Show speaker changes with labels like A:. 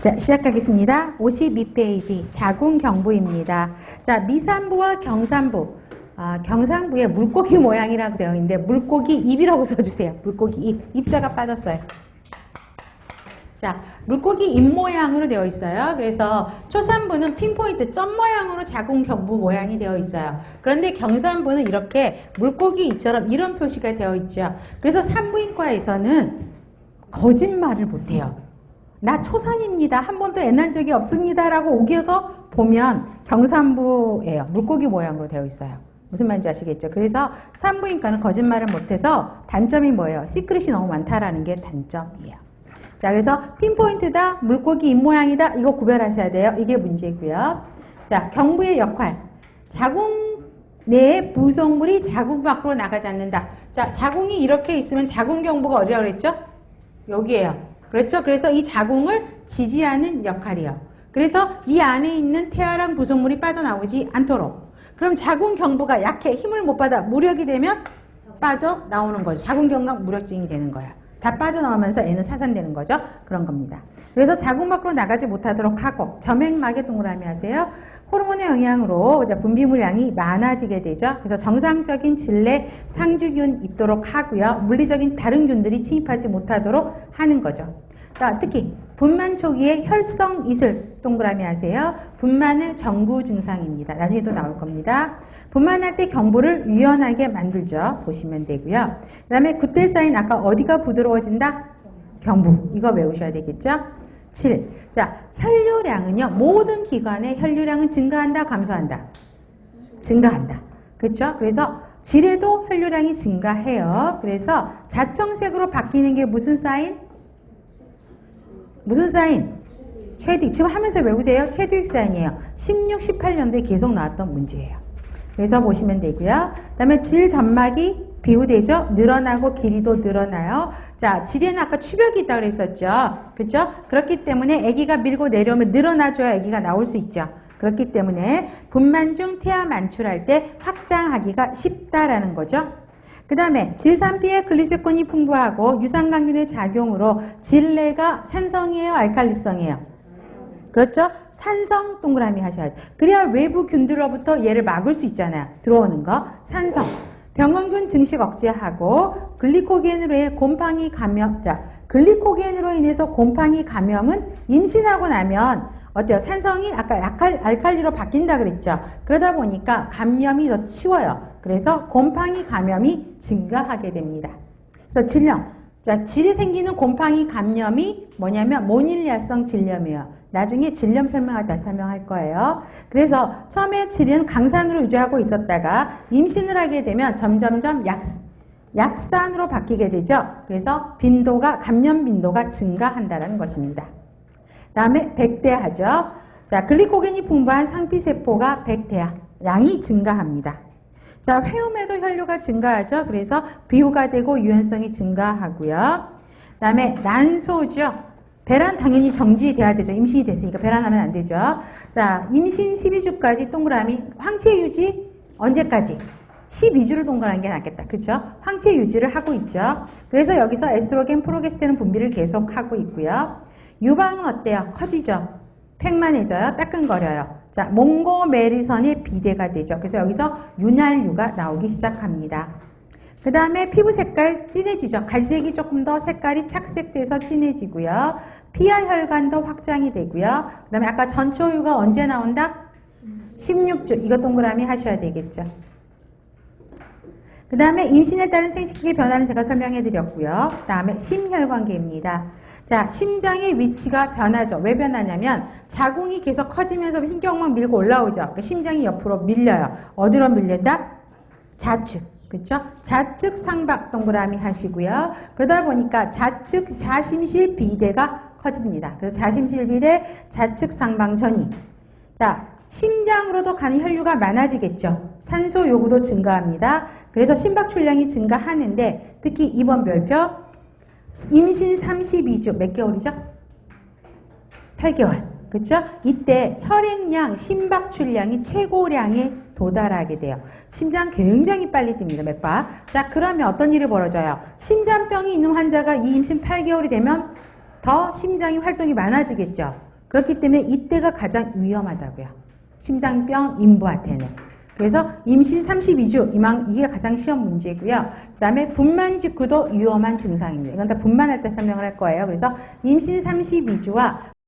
A: 자, 시작하겠습니다. 52페이지 자궁경부입니다. 자, 미산부와 경산부. 아, 경상부에 물고기 모양이라고 되어 있는데 물고기 입이라고 써주세요. 물고기 입. 입자가 빠졌어요. 자, 물고기 입 모양으로 되어 있어요. 그래서 초산부는 핀포인트 점 모양으로 자궁경부 모양이 되어 있어요. 그런데 경산부는 이렇게 물고기 입처럼 이런 표시가 되어 있죠. 그래서 산부인과에서는 거짓말을 못해요. 나 초산입니다. 한 번도 애난 적이 없습니다. 라고 오겨서 보면 경산부예요. 물고기 모양으로 되어 있어요. 무슨 말인지 아시겠죠? 그래서 산부인과는 거짓말을 못해서 단점이 뭐예요? 시크릿이 너무 많다라는 게 단점이에요. 자, 그래서 핀포인트다, 물고기 입모양이다, 이거 구별하셔야 돼요. 이게 문제고요. 자, 경부의 역할. 자궁 내 부속물이 자궁 밖으로 나가지 않는다. 자, 자궁이 이렇게 있으면 자궁 경부가 어디라고 그랬죠? 여기에요. 그렇죠? 그래서 이 자궁을 지지하는 역할이요. 그래서 이 안에 있는 태아랑 부속물이 빠져나오지 않도록. 그럼 자궁 경부가 약해 힘을 못 받아 무력이 되면 빠져나오는 거죠. 자궁 경각 무력증이 되는 거야. 다 빠져나오면서 애는 사산되는 거죠. 그런 겁니다. 그래서 자궁 밖으로 나가지 못하도록 하고 점액막에 동그라미 하세요. 호르몬의 영향으로 분비물량이 많아지게 되죠. 그래서 정상적인 질내 상주균 있도록 하고요. 물리적인 다른 균들이 침입하지 못하도록 하는 거죠. 자, 특히 분만 초기에 혈성 이슬 동그라미 하세요. 분만의 정구 증상입니다. 나중에도 나올 겁니다. 분만할 때 경부를 유연하게 만들죠. 보시면 되고요. 그 다음에 굿델 사인 아까 어디가 부드러워진다? 경부. 이거 외우셔야 되겠죠? 7. 자, 혈류량은요. 모든 기관의 혈류량은 증가한다, 감소한다? 증가한다. 그렇죠? 그래서 질에도 혈류량이 증가해요. 그래서 자청색으로 바뀌는 게 무슨 사인? 무슨 사인? 최딕. 지금 하면서 외우세요. 최딕 사인이에요. 16, 18년도에 계속 나왔던 문제예요. 그래서 보시면 되고요. 그 다음에 질 점막이 비우되죠? 늘어나고 길이도 늘어나요. 자, 질에는 아까 추벽이 있다고 그랬었죠. 그렇죠? 그렇기 때문에 아기가 밀고 내려오면 늘어나줘야 아기가 나올 수 있죠. 그렇기 때문에 분만 중 태아 만출할 때 확장하기가 쉽다라는 거죠. 그 다음에 질산피의 글리세콘이 풍부하고 유산강균의 작용으로 질내가 산성이에요? 알칼리성이에요? 그렇죠? 산성 동그라미 하셔야죠. 그래야 외부 균들로부터 얘를 막을 수 있잖아요. 들어오는 거. 산성. 병원균 증식 억제하고 글리코겐으로의 곰팡이 감염, 자, 글리코겐으로 인해서 곰팡이 감염은 임신하고 나면 어때요? 산성이 아까 약칼, 알칼리로 바뀐다 그랬죠? 그러다 보니까 감염이 더 치워요. 그래서 곰팡이 감염이 증가하게 됩니다. 그래서 질염. 자, 질이 생기는 곰팡이 감염이 뭐냐면 모닐리아성 질염이에요. 나중에 질염 설명할 때 설명할 거예요. 그래서 처음에 질은 강산으로 유지하고 있었다가 임신을 하게 되면 점점점 약, 약산으로 바뀌게 되죠. 그래서 빈도가 감염 빈도가 증가한다는 것입니다. 다음에 백대하죠. 자, 글리코겐이 풍부한 상피세포가 백대하 양이 증가합니다. 자, 회음에도 혈류가 증가하죠. 그래서 비후가 되고 유연성이 증가하고요. 다음에 난소죠. 배란 당연히 정지돼야 되죠. 임신이 됐으니까 배란하면 안 되죠. 자, 임신 12주까지 동그라미 황체 유지 언제까지? 12주를 동그란 게 낫겠다. 그렇죠? 황체 유지를 하고 있죠. 그래서 여기서 에스트로겐, 프로게스테론 분비를 계속 하고 있고요. 유방은 어때요? 커지죠. 팽만해져요. 따끔거려요. 자, 몽고 메리선의 비대가 되죠. 그래서 여기서 윤활유가 나오기 시작합니다. 그 다음에 피부 색깔 진해지죠. 갈색이 조금 더 색깔이 착색돼서 진해지고요. 피하 혈관도 확장이 되고요. 그 다음에 아까 전초유가 언제 나온다? 16주. 이거 동그라미 하셔야 되겠죠. 그 다음에 임신에 따른 생식기의 변화는 제가 설명해 드렸고요. 그 다음에 심혈관계입니다. 자, 심장의 위치가 변하죠. 왜 변하냐면 자궁이 계속 커지면서 흰경막 밀고 올라오죠. 그러니까 심장이 옆으로 밀려요. 어디로 밀린다? 좌측. 그렇죠? 좌측 상박 동그라미 하시고요. 그러다 보니까 좌측 자심실 비대가 커집니다. 그래서 자심실 비대, 좌측 상방 전이. 자, 심장으로도 가는 혈류가 많아지겠죠. 산소 요구도 증가합니다. 그래서 심박 출량이 증가하는데 특히 이번 별표 임신 32주 몇 개월이죠? 8개월. 그렇죠? 이때 혈액량, 심박 출량이 최고량에 도달하게 돼요. 심장 굉장히 빨리 뜁니다. 몇 바. 자, 그러면 어떤 일이 벌어져요? 심장병이 있는 환자가 이 임신 8개월이 되면 더 심장이 활동이 많아지겠죠. 그렇기 때문에 이때가 가장 위험하다고요. 심장병 인부한테는. 그래서 임신 32주 이만 이게 가장 시험 문제고요. 그다음에 분만 직후도 위험한 증상입니다. 이건 다 분만할 때 설명을 할 거예요. 그래서 임신 32주와